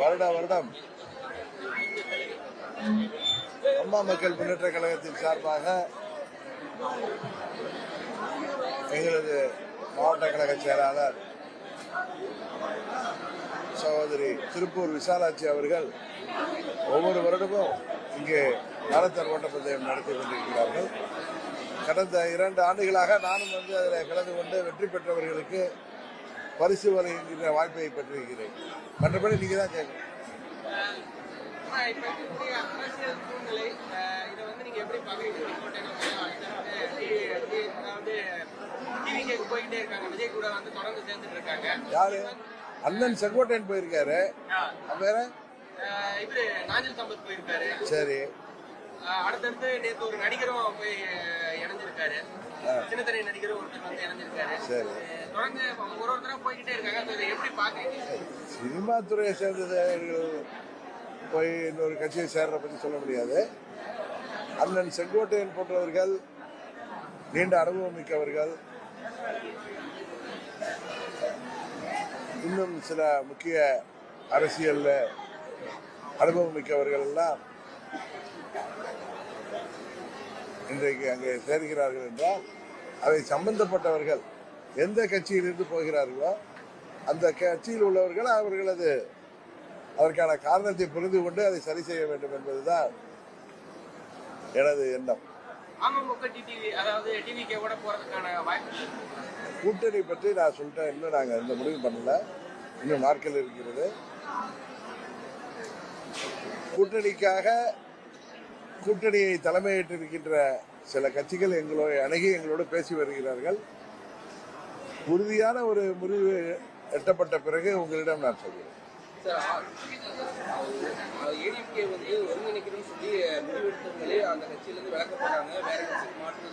வருட வருடம். அம்மா மக்கள் முன்னேற்ற கழகத்தின் சார்பாக எங்களது மாவட்ட கழக செயலாளர் சகோதரி திருப்பூர் விசாலாட்சி அவர்கள் ஒவ்வொரு வருடமும் இங்கே மாரத்தான் ஓட்டப்பந்தயம் நடத்தி கொண்டிருக்கிறார்கள். கடந்த இரண்டு ஆண்டுகளாக நானும் வந்து அதில் கலந்து கொண்டு வெற்றி பெற்றவர்களுக்கு பரிசு வழங்குகின்ற வாய்ப்பை பெற்றிருக்கிறேன். மற்றபடி நீங்கள் தான் கேட்கணும். யாரு? அண்ணன் செங்கோட்டையன் போயிருக்காரு. வேற? இவரு நாஞ்சில் சம்பத் போயிருக்காரு. சரி. அடுத்தடுத்து நேத்து ஒரு நடிகரும் போய் இணைஞ்சிருக்காரு. சின்னத்திரை நடிகரும் ஒருத்தர் வந்து இணைஞ்சிருக்காரு. சரி. தொடர்ந்து ஒரு போய்கிட்டே இருக்காங்க. எப்படி சினிமா துறையை சேர்ந்தவர்கள் போய் இன்னொரு கட்சியை சேர்ற பற்றி சொல்ல முடியாது. அண்ணன் செங்கோட்டையன் போன்றவர்கள் நீண்ட அனுபவம் மிக்கவர்கள் இன்னும் சில முக்கிய அரசியல்ல அனுபவம் மிக்கவர்கள் எல்லாம் இன்றைக்கு அங்கே சேர்கிறார்கள் என்றால் அவை சம்பந்தப்பட்டவர்கள் எந்த கட்சியிலிருந்து போகிறார்களோ அந்த கட்சியில் உள்ளவர்கள் அவர்களது அதற்கான காரணத்தை புரிந்து கொண்டு அதை சரி செய்ய வேண்டும் என்பதுதான் எனது எண்ணம். கூட்டணி பற்றி நான் சொல்லிட்டேன். இன்னும் நாங்கள் இந்த முடிவு பண்ணல. இன்னும் நாட்கள் இருக்கிறது. கூட்டணிக்காக கூட்டணியை தலைமையேற்றிருக்கின்ற சில கட்சிகள் எங்களோட அணுகி எங்களோடு பேசி வருகிறார்கள். உறுதியான ஒரு முடிவு எட்டப்பட்ட பிறகு உங்களிடம் நான் சொல்கிறேன். ஏடிஎம்கே வந்து சொல்லி முடிவெடுத்தவங்களே அந்த கட்சியிலேருந்து விளக்கப்பட்டாங்க வேற கட்சிக்கு மாற்று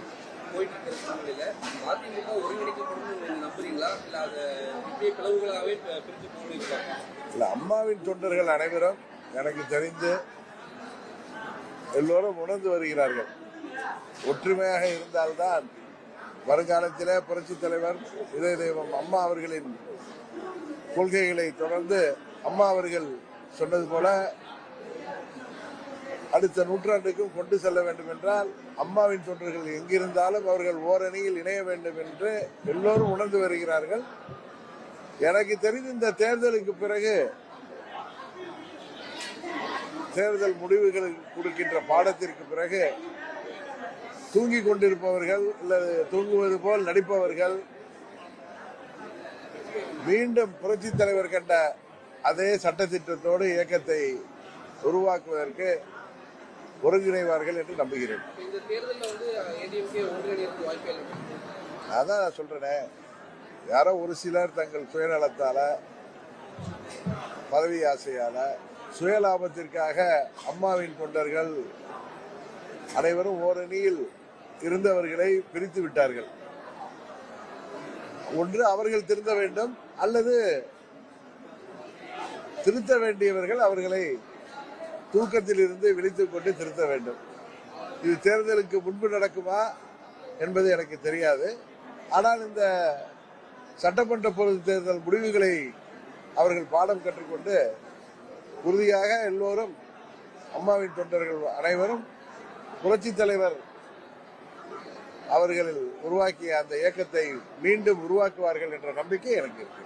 போயிட்டு இருக்கிற சூழ்நிலையில அதிமுக ஒருங்கிணைக்கப்படும் நீங்க நம்புறீங்களா? இல்ல அதை இப்படியே பிளவுகளாகவே பி- பிரிஞ்சு போகிறீங்களா இல்ல அம்மாவின் தொண்டர்கள் அனைவரும் எனக்கு தெரிந்து எல்லோரும் உணர்ந்து வருகிறார்கள். ஒற்றுமையாக இருந்தால்தான் வருங்காலத்திலே புரட்சி தலைவர் இதய தெய்வம் அம்மா அவர்களின் கொள்கைகளை தொடர்ந்து அம்மா அவர்கள் சொன்னது போல அடுத்த நூற்றாண்டுக்கும் கொண்டு செல்ல வேண்டும் என்றால் அம்மாவின் தொண்டர்கள் எங்கிருந்தாலும் அவர்கள் ஓரணியில் இணைய வேண்டும் என்று எல்லோரும் உணர்ந்து வருகிறார்கள். எனக்கு தெரிந்து இந்த தேர்தலுக்கு பிறகு தேர்தல் முடிவுகள் கொடுக்கின்ற பாடத்திற்கு பிறகு தூங்கிக் கொண்டிருப்பவர்கள் அல்லது தூங்குவது போல் நடிப்பவர்கள் மீண்டும் புரட்சி தலைவர் கண்ட அதே சட்டத்திட்டத்தோடு இயக்கத்தை உருவாக்குவதற்கு ஒருங்கிணைவார்கள் என்று நம்புகிறேன். அதான் நான் சொல்றேனே. யாரோ ஒரு சிலர் தங்கள் சுயநலத்தால பதவி ஆசையால சுயலாபத்திற்காக அம்மாவின் தொண்டர்கள் அனைவரும் ஓரணியில் இருந்தவர்களை பிரித்து விட்டார்கள். ஒன்று அவர்கள் திருந்த வேண்டும் அல்லது திருத்த வேண்டியவர்கள் அவர்களை தூக்கத்தில் இருந்து விழித்துக் கொண்டு திருத்த வேண்டும். இது தேர்தலுக்கு முன்பு நடக்குமா என்பது எனக்கு தெரியாது. ஆனால் இந்த சட்டமன்ற பொது தேர்தல் முடிவுகளை அவர்கள் பாடம் கற்றுக்கொண்டு உறுதியாக எல்லோரும் அம்மாவின் தொண்டர்கள் அனைவரும் புரட்சி தலைவர் அவர்கள் உருவாக்கிய அந்த இயக்கத்தை மீண்டும் உருவாக்குவார்கள் என்ற நம்பிக்கை எனக்கு இருக்கு.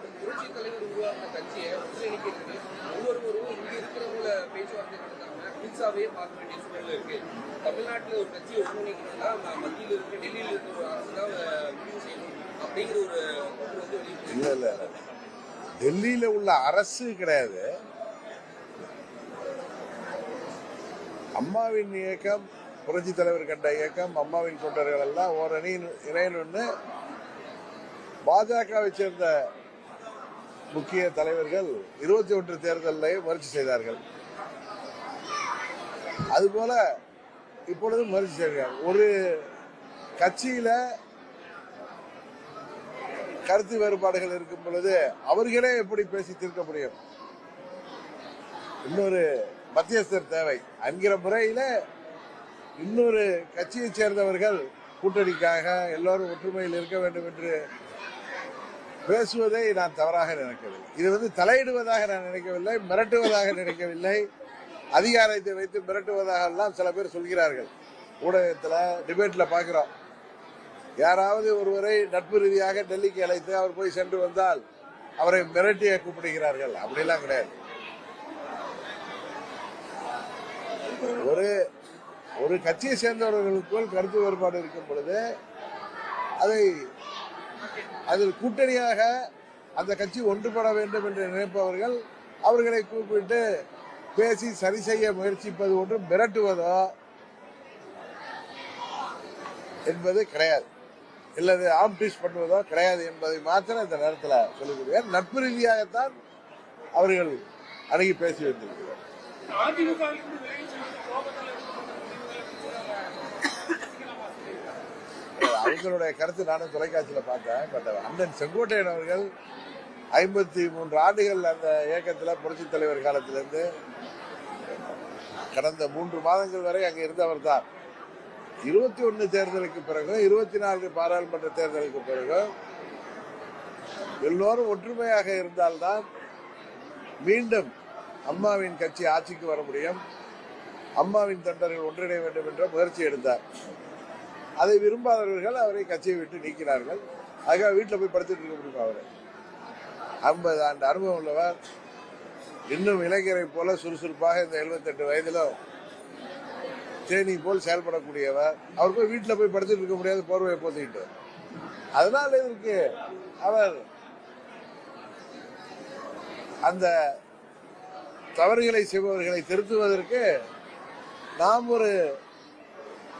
இல்ல இல்ல. டெல்லியில உள்ள அரசு கிடையாது. அம்மாவின் இயக்கம் புரட்சி தலைவர் கண்ட இயக்கம் அம்மாவின் தொண்டர்கள் எல்லாம் ஓரணி இணையணும்னு பாஜகவை சேர்ந்த முக்கிய தலைவர்கள் இருபத்தி ஒன்று தேர்தலில் முயற்சி செய்தார்கள். அதுபோல இப்பொழுது முயற்சி செய்கிறார். ஒரு கட்சியில கருத்து வேறுபாடுகள் இருக்கும் பொழுது அவர்களே எப்படி பேசி தீர்க்க முடியும்? இன்னொரு மத்தியஸ்தர் தேவை. என்கிற முறையில இன்னொரு கட்சியைச் சேர்ந்தவர்கள் கூட்டணிக்காக எல்லோரும் ஒற்றுமையில் இருக்க வேண்டும் என்று பேசுவதை நான் தவறாக நினைக்கவில்லை. இது வந்து தலையிடுவதாக நான் நினைக்கவில்லை மிரட்டுவதாக நினைக்கவில்லை. அதிகாரத்தை வைத்து மிரட்டுவதாக எல்லாம் சில பேர் சொல்கிறார்கள். ஊடகத்தில் டிபேட்டில் பார்க்குறோம். யாராவது ஒருவரை நட்பு ரீதியாக டெல்லிக்கு அழைத்து அவர் போய் சென்று வந்தால் அவரை மிரட்டிய கூப்பிடுகிறார்கள். அப்படிலாம் கிடையாது. ஒரு ஒரு கட்சியை சேர்ந்தவர்களுக்குள் கருத்து வேறுபாடு இருக்கும் பொழுது அதை அதில் கூட்டணியாக அந்த கட்சி ஒன்றுபட வேண்டும் என்று நினைப்பவர்கள் அவர்களை கூப்பிட்டு பேசி சரி செய்ய முயற்சிப்பது ஒன்றும் மிரட்டுவதோ என்பது கிடையாது. இல்லது ஆம்டிஸ் பண்ணுவதோ கிடையாது என்பதை மாத்திரம் இந்த நேரத்தில் சொல்லிக் நட்பு ரீதியாகத்தான் அவர்கள் அணுகி பேசி வந்திருக்கிறார் அவங்களுடைய கருத்து நானும் தொலைக்காட்சியில் பார்த்தேன். பட் அண்ணன் செங்கோட்டையன் அவர்கள் ஐம்பத்தி மூன்று ஆண்டுகள் அந்த இயக்கத்தில் புரட்சித் தலைவர் காலத்திலிருந்து கடந்த மூன்று மாதங்கள் வரை அங்கே இருந்தவர் தான். இருபத்தி ஒன்று தேர்தலுக்கு பிறகு இருபத்தி நான்கு பாராளுமன்ற தேர்தலுக்கு பிறகு எல்லோரும் ஒற்றுமையாக இருந்தால்தான் மீண்டும் அம்மாவின் கட்சி ஆட்சிக்கு வர முடியும். அம்மாவின் தொண்டர்கள் ஒன்றிணைய வேண்டும் என்ற முயற்சி எடுத்தார். அதை விரும்பாதவர்கள் அவரை கட்சியை விட்டு நீக்கினார்கள். அதுக்காக வீட்டில் போய் படுத்துட்டு இருக்க முடியுமா அவரை? ஐம்பது ஆண்டு அனுபவம் உள்ளவர். இன்னும் இளைஞரை போல சுறுசுறுப்பாக இந்த 78 வயதிலும் தேனி போல் செயல்படக்கூடியவர். அவர் போய் வீட்டில் போய் படுத்துட்டு இருக்க முடியாது போர்வையை போத்திக்கிட்டு அதனால இதற்கு அவர் அந்த தவறுகளை செய்பவர்களை திருத்துவதற்கு நாம் ஒரு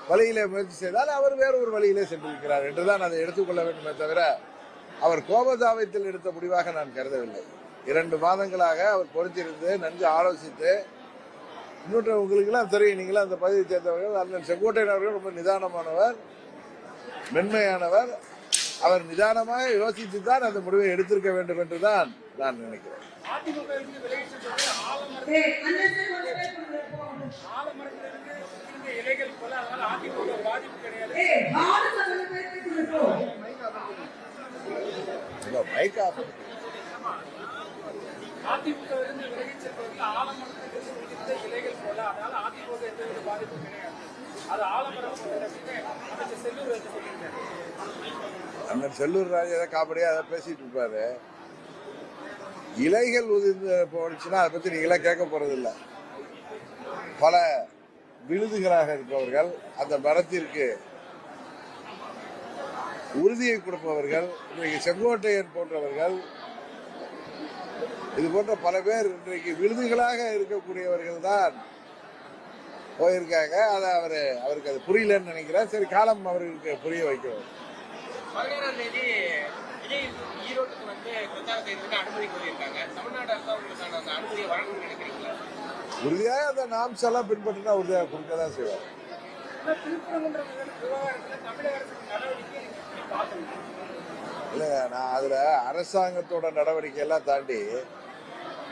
வழியிலே முயற்சி செய்தால் அவர் வேறு ஒரு வழியிலே சென்றிருக்கிறார் என்றுதான் அதை எடுத்துக்கொள்ள வேண்டுமே தவிர அவர் கோபதாபத்தில் எடுத்த முடிவாக நான் கருதவில்லை. இரண்டு மாதங்களாக அவர் பொறுத்திருந்து நன்கு ஆலோசித்து இன்னொன்று உங்களுக்கெல்லாம் தெரியும் நீங்களாம் அந்த பதவியை சேர்ந்தவர்கள் அண்ணன் செங்கோட்டையன் அவர்கள் ரொம்ப நிதானமானவர் மென்மையானவர். அவர் நிதானமாக யோசித்து தான் அந்த முடிவை எடுத்திருக்க வேண்டும் என்று தான் நான் நினைக்கிறேன். ஏய், அந்த விலகிச் இலைகள் போல அதனால அதிமுக எந்தவித பாதிப்பும் கிடையாது அது ஆலமரம் அமைச்சர் செல்லூர் சொல்லியிருக்காரு அண்ணன் செல்லூர் ராஜ் ஏதோ காமெடியா அதை பேசிட்டு இருப்பாரு. இலைகள் உதிர்ந்து போச்சுன்னா அதை பத்தி நீங்களா கேட்க போறது இல்லை பல விழுதுகளாக இருப்பவர்கள் அந்த மரத்திற்கு உறுதியை கொடுப்பவர்கள் இன்றைக்கு செங்கோட்டையன் போன்றவர்கள் இது போன்ற பல பேர் இன்றைக்கு விழுதுகளாக இருக்கக்கூடியவர்கள் தான் போயிருக்காங்க. அதை அவர் அவருக்கு அது புரியலன்னு நினைக்கிறேன் சரி காலம் அவர்களுக்கு புரிய வைக்கிறோம் பதினேழாம் தேதி ஈரோட்டுக்கு வந்து பிரச்சாரம் செய்யறதுக்கு அனுமதி கோரியிருக்காங்க. தமிழ்நாடு அரசு அவங்களுக்கான அந்த அனுமதியை வழங்கணும்னு நினைக்கிறீங்களா? உறுதியாக அந்த நாம்ஸ் எல்லாம் பின்பற்றினா உறுதியாக கொடுக்க தான் செய்வார். இல்லைங்க இல்லை நான் அதில் அரசாங்கத்தோட நடவடிக்கை எல்லாம் தாண்டி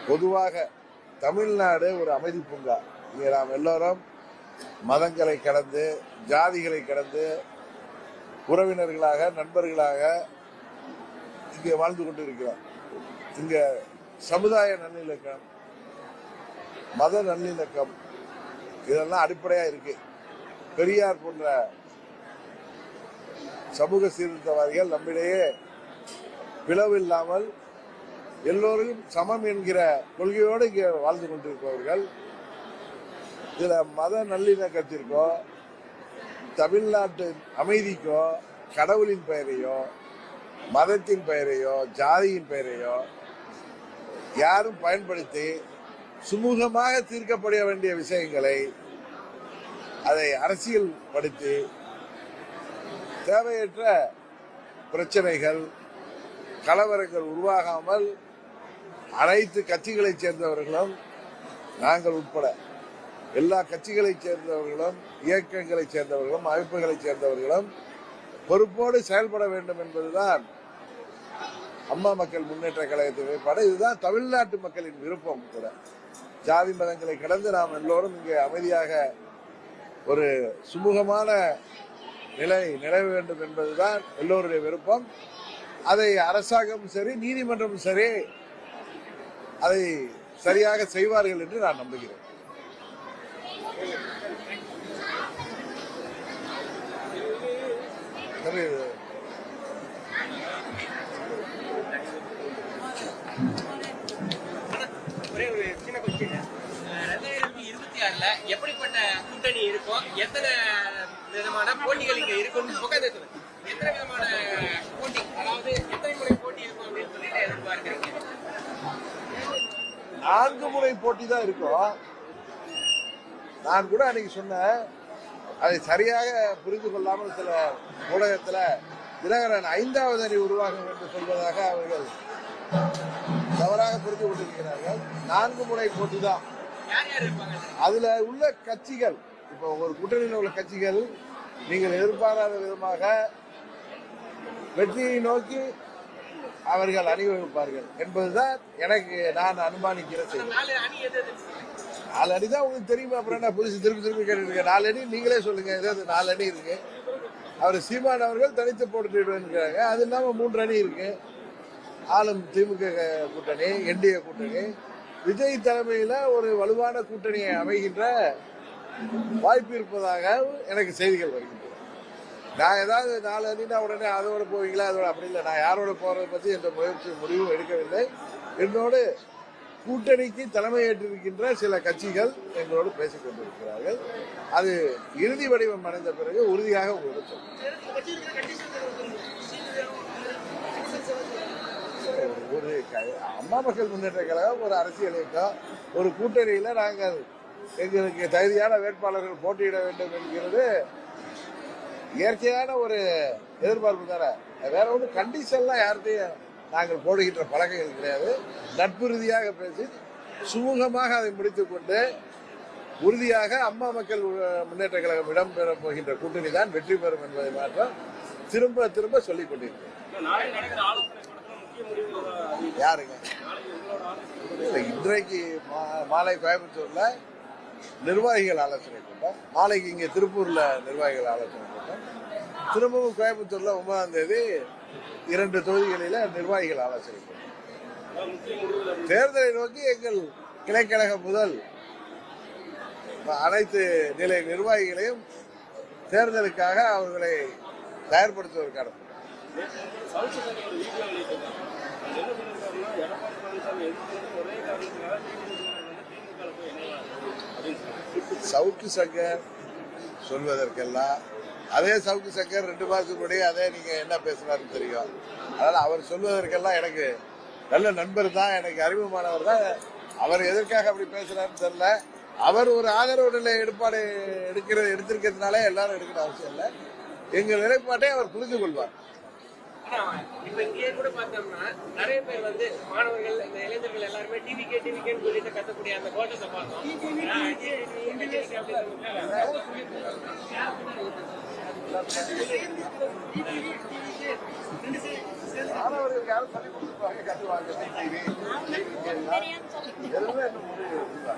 பொதுவாக தமிழ்நாடு ஒரு அமைதி பூங்கா. இங்கே நாம் எல்லோரும் மதங்களை கடந்து ஜாதிகளை கடந்து உறவினர்களாக நண்பர்களாக இங்கே வாழ்ந்து கொண்டு இருக்கிறோம் இங்கே சமுதாய நல்லிணக்கம் மத நல்லிணக்கம் இதெல்லாம் அடிப்படையாக இருக்கு. பெரியார் போன்ற சமூக சீர்திருத்தவாதிகள் நம்மிடையே பிளவு இல்லாமல் எல்லோரும் சமம் என்கிற கொள்கையோடு இங்கே வாழ்ந்து கொண்டிருப்பவர்கள். இதுல மத நல்லிணக்கத்திற்கோ தமிழ்நாட்டு அமைதிக்கோ கடவுளின் பெயரையோ மதத்தின் பெயரையோ ஜாதியின் பெயரையோ யாரும் பயன்படுத்தி சுமூகமாக தீர்க்கப்பட வேண்டிய விஷயங்களை அதை அரசியல் படுத்தி தேவையற்ற பிரச்சனைகள் கலவரங்கள் உருவாகாமல் அனைத்து கட்சிகளைச் சேர்ந்தவர்களும் நாங்கள் உட்பட எல்லா கட்சிகளைச் சேர்ந்தவர்களும் இயக்கங்களைச் சேர்ந்தவர்களும் அமைப்புகளைச் சேர்ந்தவர்களும் பொறுப்போடு செயல்பட வேண்டும் என்பதுதான் அம்மா மக்கள் முன்னேற்ற கழகத்தின் நிலைப்பாடு. இதுதான் தமிழ்நாட்டு மக்களின் விருப்பம் கூட. ஜாதி மதங்களை கடந்து நாம் எல்லோரும் இங்கே அமைதியாக ஒரு சுமூகமான நிலை நிலவ வேண்டும் என்பதுதான் எல்லோருடைய விருப்பம். அதை அரசாங்கமும் சரி நீதிமன்றமும் சரி அதை சரியாக செய்வார்கள் என்று நான் நம்புகிறேன். சரி, ஒரே ஒரு சின்ன கொஸ்டின் ரெண்டாயிரத்தி இருபத்தி ஆறுல எப்படிப்பட்ட கூட்டணி இருக்கும்? எத்தனை விதமான போட்டிகள் இங்க இருக்கும்னு புகார் எத்தனை விதமான போட்டி? அதாவது எத்தனை முறை போட்டி இருக்கும் அப்படின்னு சொல்லிட்டு எதிர்பார்க்கிறீங்க? நான்கு முறை போட்டி தான் இருக்கும். நான் கூட அன்னைக்கு சொன்னேன் அதை சரியாக புரிந்து கொள்ளாமல் சில ஊடகத்தில் தினகரன் ஐந்தாவது அணி உருவாகும் என்று சொல்வதாக அவர்கள் தவறாக புரிந்து கொண்டிருக்கிறார்கள். நான்கு முறை போட்டி தான். அதுல உள்ள கட்சிகள் இப்போ ஒரு கூட்டணியில் உள்ள கட்சிகள் நீங்கள் எதிர்பாராத விதமாக வெற்றியை நோக்கி அவர்கள் அணிவகுப்பார்கள் என்பதுதான் எனக்கு நான் அனுமானிக்கிற செய்தி. நாலு அணி தான் உங்களுக்கு தெரியுமா? அப்புறம் என்ன? புதுசு திருப்பி திருப்பி கேட்டுருக்கேன் நாலு அடி நீங்களே சொல்லுங்க. ஏதாவது நாலு அணி இருக்கு. அவர் சீமான் அவர்கள் தனித்து போட்டுக்கிறாங்க அது இல்லாமல் மூன்று அணி இருக்கு. ஆளும் திமுக கூட்டணி என்டிஏ கூட்டணி. விஜய் தலைமையில ஒரு வலுவான கூட்டணியை அமைகின்ற வாய்ப்பு இருப்பதாக எனக்கு செய்திகள் வருகின்றன. நான் ஏதாவது நாலு அறிந்தா உடனே அதோட போவீங்களா அதோட அப்படி இல்லை. நான் யாரோட போறதை பற்றி எந்த முயற்சி முடிவும் எடுக்கவில்லை. என்னோடு கூட்டணிக்கு தலைமை ஏற்றிருக்கின்ற சில கட்சிகள் எங்களோடு பேசிக் கொண்டிருக்கிறார்கள். அது இறுதி வடிவம் அடைந்த பிறகு உறுதியாக உங்களுக்கு ஒரு அம்மா மக்கள் முன்னேற்ற கழகம் ஒரு அரசியல் இயக்கம் ஒரு கூட்டணியில் நாங்கள் எங்களுக்கு தகுதியான வேட்பாளர்கள் போட்டியிட வேண்டும் என்கிறது இயற்கையான ஒரு எதிர்பார்ப்பு தானே. வேற ஒன்றும் கண்டிஷன்லாம் யார்கிட்டையும் நாங்கள் போடுகின்ற பழக்கங்கள் கிடையாது. நட்பு ரீதியாக பேசி சுமூகமாக அதை முடித்துக்கொண்டு உறுதியாக அம்மா மக்கள் முன்னேற்ற கழகம் இடம்பெறப் போகின்ற கூட்டணி தான் வெற்றி பெறும் என்பதை மாற்றம் திரும்ப திரும்ப சொல்லிக் கொண்டிருக்கிறேன். யாருங்க? இன்றைக்கு மா- மாலை கோயம்புத்தூர்ல நிர்வாகிகள் ஆலோசனை கூட்டம். நாளைக்கு இங்க திருப்பூர்ல நிர்வாகிகள் ஆலோசனை கூட்டம். திரும்பவும் கோயம்புத்தூர்ல ஒன்பதாம் தேதி இரண்டு தொகுதிகளில நிர்வாகிகள் ஆலோசனை கூட்டம். தேர்தலை நோக்கி எங்கள் கிளைக்கழகம் முதல் அனைத்து நிலை நிர்வாகிகளையும் தேர்தலுக்காக அவர்களை தயார்படுத்துவதற்கான சவுக்கு சங்கர் ஒரு வீடியோ வெளியிட்டிருக்காங்க அது என்ன சொல்லியிருக்காருன்னா எடப்பாடி பழனிசாமி எதிர்த்து ஒரே திமுக வந்து திமுக போய் அப்படின்னு சவுக்கு சங்கர் சொல்வதற்கெல்லாம் அதே சவுக்கு சங்கர் ரெண்டு மாசத்துக்கு முன்னாடி அதே நீங்க என்ன பேசுறாருன்னு தெரியும். அதனால அவர் சொல்வதற்கெல்லாம் எனக்கு நல்ல நண்பர் தான் எனக்கு அறிமுகமானவர் தான். அவர் எதற்காக அப்படி பேசுறாருன்னு தெரியல. அவர் ஒரு ஆதரவு நிலை எடுப்பாடு எடுக்கிறது எடுத்திருக்கிறதுனால எல்லாரும் எடுக்கிற அவசியம் இல்லை. எங்கள் நிலைப்பாட்டை அவர் புரிந்து கொள்வார் இப்ப இங்கேயே கூட பார்த்தோம்னா நிறைய பேர் வந்து மாணவர்கள் இந்த இளைஞர்கள் எல்லாருமே டிவி கே டிவி கேன்னு சொல்லிட்டு கத்தக்கூடிய அந்த கோட்டத்தை பார்த்தோம். மாணவர்களுக்கு யாரும் கொடுத்துருப்பாங்க முடிவு இல்லை.